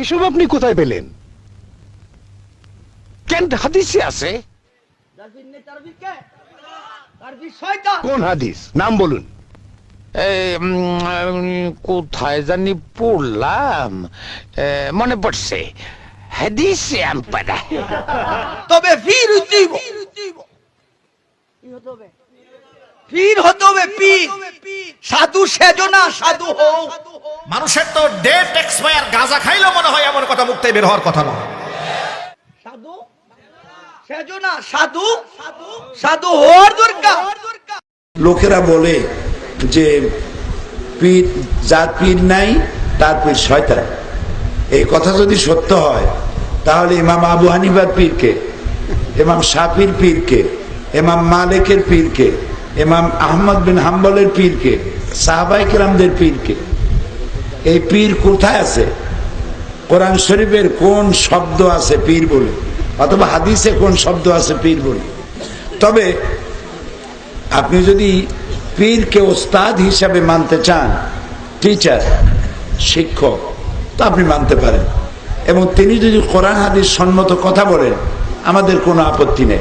এসব আপনি কোথায় পেলেন? কেন হাদিসে আছে? কোন হাদিস? নাম বলুন। কোথায় জানি পড়লাম। মনে পড়ছে। হাদিসে আমপারা তবে ফির কি হতে হবে পীর হতে হবে পীর সাধু সেজো না সাধু হোক মানুষের তো ডেট এক্সপায়ার গাঁজা খাইলেও মনে হয় এমন কথা মুক্তি বের হওয়ার কথা নয়। সাধু? সেজো না সাধু? সাধু হওয়ার দরকার। লোকেরা বলে যে পীর যার পীর নাই তার পীর শয়তান। এই কথা যদি সত্য হয় তাহলে ইমাম আবু হানিফার পীরকে ইমাম শাফির পীরকে ইমাম মালিকের পীরকে ইমাম আহমদ বিন হাম্বলের পীরকে সাহাবাই কেরামদের পীরকে। এই পীর কোথায় আছে? কোরআন শরীফের কোন শব্দ আছে পীর বলে? অথবা হাদিসে কোন শব্দ আছে পীর বলে? তবে আপনি যদি পীরকে ওস্তাদ হিসাবে মানতে চান, টিচার, শিক্ষক, তো আপনি মানতে পারেন। এবং তিনি যদি কোরআন, হাদিস সম্মত কথা বলেন, আমাদের কোনো আপত্তি নেই।